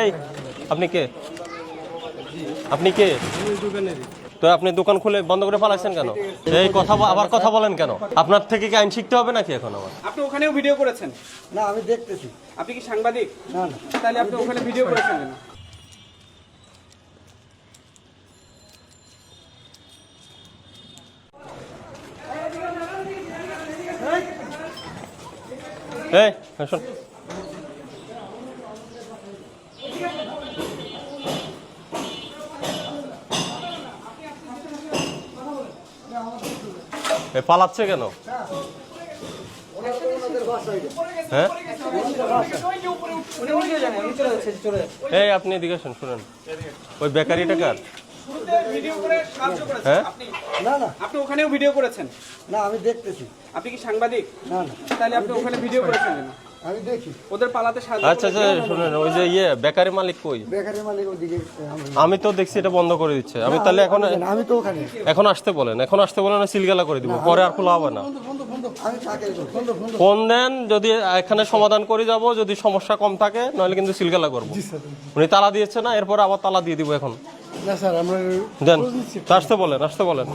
এই আপনি কে? আপনি কে? তো আপনি দোকান খুলে বন্ধ করে পালাইছেন কেন? এই কথা আবার কথা বলেন কেন? আপনার থেকে কি আইন শিখতে হবে নাকি এখন আমার আপনি ওখানেও ভিডিও করেছেন? না আমি দেখতেছি। আপনি কি সাংবাদিক? না না। তাহলে আপনি ওখানে ভিডিও করেছেন কেন? এই শোন। পালাচ্ছে কেন? হ্যাঁ? এই আপনি এদিকে আসুন শুনেন। ওই বেকারিটা কার? ভিডিও করে করেছেন হ্যাঁ? আপনি না না। আপনি ওখানেও ভিডিও করেছেন? না আমি দেখতেছি। আপনি কি সাংবাদিক? না না। তাহলে আপনি ওখানে ভিডিও করেছেন? আমি দেখি। ওদের পালাতে সাহায্য আচ্ছা আচ্ছা শুনেন ওই যে ইয়ে বেকারি মালিক কই? বেকারি মালিক ওদিকে আমি তো দেখছি এটা বন্ধ করে দিচ্ছে। আমি তাহলে এখন আমি তো ওখানে এখন আসতে বলেন এখন আসতে বলেন সিলগালা করে দিব পরে আর খোলা হবে না। ফোন দেন যদি এখানে সমাধান করে যাব যদি সমস্যা কম থাকে নইলে কিন্তু সিলগালা করব। উনি তালা দিয়েছে না এরপর আবার তালা দিয়ে দিব এখন। না স্যার আমরা দেন আসতে বলেন আসতে বলেন।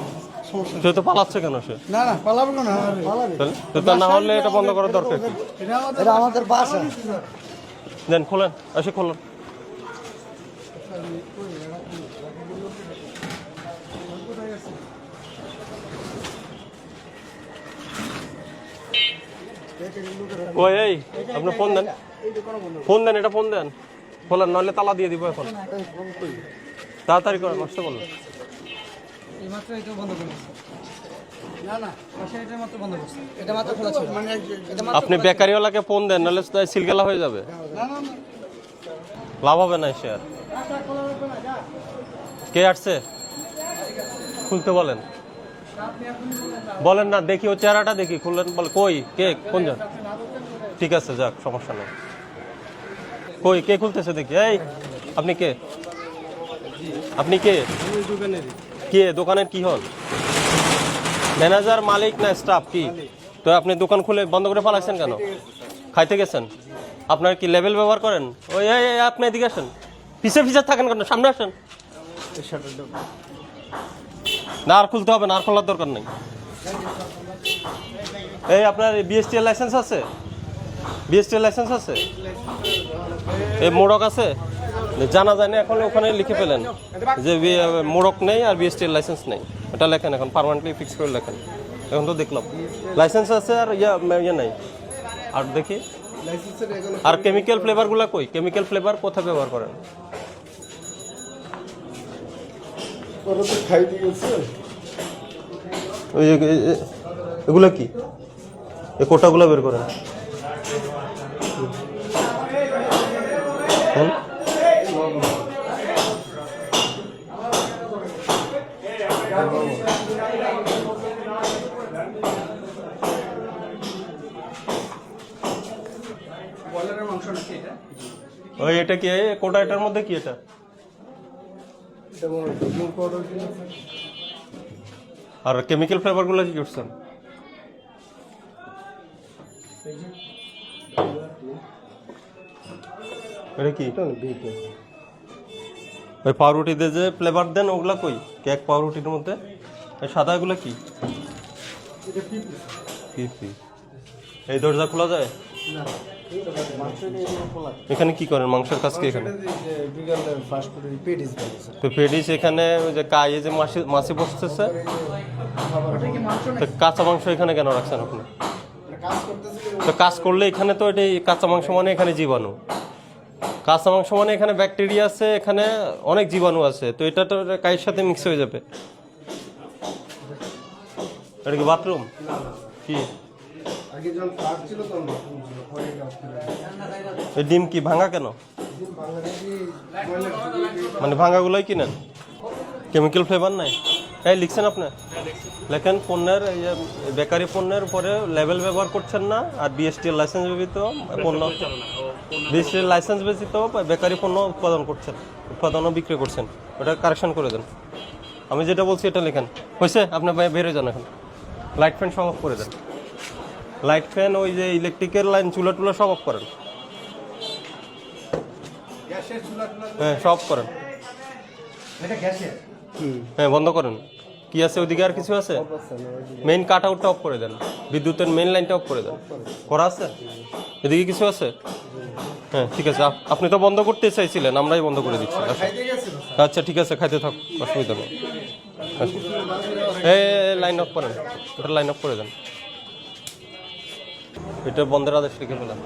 সে তো পালাচ্ছে কেন সে? না না পালাবো না পালাবে। তাহলে? তো তা না হলে এটা বন্ধ করার দরকার। এটা আমাদের বাসা। দেন খোলেন এসে খোলেন। ওই এই আপনি ফোন দেন। ফোন দেন এটা ফোন দেন। খোলেন নইলে তালা দিয়ে দিব এখন। তাড়াতাড়ি করেন আসতে বলুন এইমাত্র এটা বন্ধ করেছে না না। এটা মাত্র বন্ধ করছে। এটা মাত্র খোলা ছিল। মানে আপনি বেকারিওয়ালাকে ফোন দেন নাহলে তো সিলগেলা হয়ে যাবে। লাভ হবে না সে আর কে আসছে? খুলতে বলেন। বলেন না দেখি ও চেহারাটা দেখি খুললেন বল কই? কে? কোন জন ঠিক আছে যাক সমস্যা নেই। কই? কে খুলতেছে দেখি? এই আপনি কে? আপনি কে? কে, দোকানের কি হল? ম্যানেজার, মালিক না স্টাফ, কি? তো আপনি দোকান খুলে বন্ধ করে পালাইছেন কেন? খাইতে গেছেন? আপনার কি লেভেল ব্যবহার করেন? ওই আপনি এদিকে আসেন। পিছে পিছে থাকেন কেন? সামনে আসেন। না আর খুলতে হবে না আর খোলার দরকার নেই। এই, আপনার বিএসটি লাইসেন্স আছে? বিএসটি লাইসেন্স আছে? এই মোড়ক আছে? জানা যায় না এখন ওখানে লিখে পেলেন যে মোড়ক নেই আর বিএসটি এর লাইসেন্স নেই। এটা লেখেন এখন পার্মানেন্টলি ফিক্স করে লেখেন। এখন তো দেখলাম। লাইসেন্স আছে আর ইয়া ইয়ে নাই। আর দেখি। আর কেমিক্যাল ফ্লেভারগুলো কই? কেমিক্যাল ফ্লেভার কোথায় ব্যবহার করেন? ওই এ- এ- এগুলো কি? এই কোটাগুলো বের করেন। হুম? বয়লারের মাংস নাকি এটা? ওই এটা কি কোটা এটার মধ্যে কি এটা? আর কেমিক্যাল ফ্লেভারগুলো কি করছেন? এটা কি? ওই পাউরুটিতে যে ফ্লেভার দেন ওগুলা কই? কেক পাউরুটির মধ্যে? এই সাদাগুলো কি? এই দরজা খোলা যায়? এখানে কি করেন? মাংসের কাজ কি এখানে? তো পেডিস এখানে ওই যে কায়ে যে মাসি মাছি বসতেছে। তো কাঁচা মাংস এখানে কেন রাখছেন আপনি? তো কাজ করলে এখানে তো এটাই কাঁচা মাংস মানে এখানে জীবাণু। কাঁচা মাংস মানে এখানে ব্যাকটেরিয়া আছে এখানে অনেক জীবাণু আছে। তো এটা তো কায়ের সাথে মিক্স হয়ে যাবে। এটা কি বাথরুম? কি? এই ডিম কি ভাঙা কেন? ময়লা মানে ভাঙাগুলোই কিনেন? কেমিক্যাল ফ্লেভার নাই? এই লিখছেন আপনি? লেখেন পণ্যের বেকারি পণ্যের উপরে লেভেল ব্যবহার করছেন না আর বিএসটি লাইসেন্স ব্যতীত পণ্য? বিএসটি লাইসেন্স ব্যতীত বেকারি পণ্য উৎপাদন করছেন উৎপাদন ও বিক্রি করছেন। ওটা কারেকশন করে দেন। আমি যেটা বলছি এটা লেখেন। হয়েছে আপনার বে- বেরো যান এখন। লাইট ফ্যান সব করে দেন। লাইট ফ্যান ওই যে ইলেকট্রিকের লাইন চুলা টুলা সব অফ করেন। হ্যাঁ সব করেন। হ্যাঁ বন্ধ করেন। কি আছে ওইদিকে আর কিছু আছে? মেইন কাট আউটটা অফ করে দেন। বিদ্যুতের মেইন লাইনটা অফ করে দেন। করা আছে? এদিকে কিছু আছে? হ্যাঁ ঠিক আছে। আপ- আপনি তো বন্ধ করতে চাইছিলেন আমরাই বন্ধ করে দিচ্ছি। আসুন। আচ্ছা ঠিক আছে খাইতে থাক অসুবিধা নেই। এই লাইন অফ করেন। ওটা লাইন অফ করে দেন। এটা বন্ধের আদেশ লিখে ফেলেন।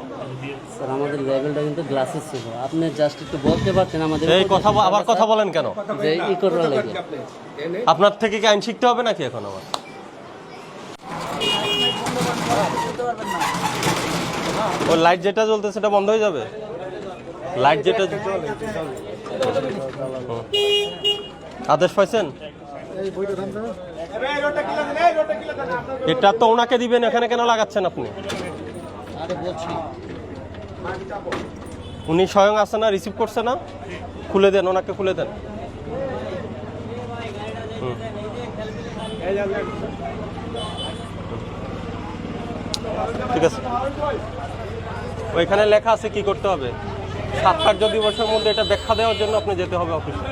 স্যার আমাদের লেভেলটা কিন্তু গ্লাসের ছিল। আপনি জাস্ট একটু বলতে পারতেন আমাদের এই কথা আবার কথা বলেন কেন? যে ই করার লাগে। আপনার থেকে কি আইন শিখতে হবে নাকি এখন আমার ও লাইট যেটা জ্বলতে সেটা বন্ধ হয়ে যাবে? লাইট যেটা আদেশ পাইছেন? এটা তো ওনাকে দিবেন এখানে কেন লাগাচ্ছেন আপনি? উনি স্বয়ং আসে না রিসিভ করছে না? খুলে দেন, ওনাকে খুলে দেন। ঠিক আছে। ওইখানে লেখা আছে কি করতে হবে। সাত কার্য দিবসের মধ্যে এটা ব্যাখ্যা দেওয়ার জন্য আপনি যেতে হবে অফিসে।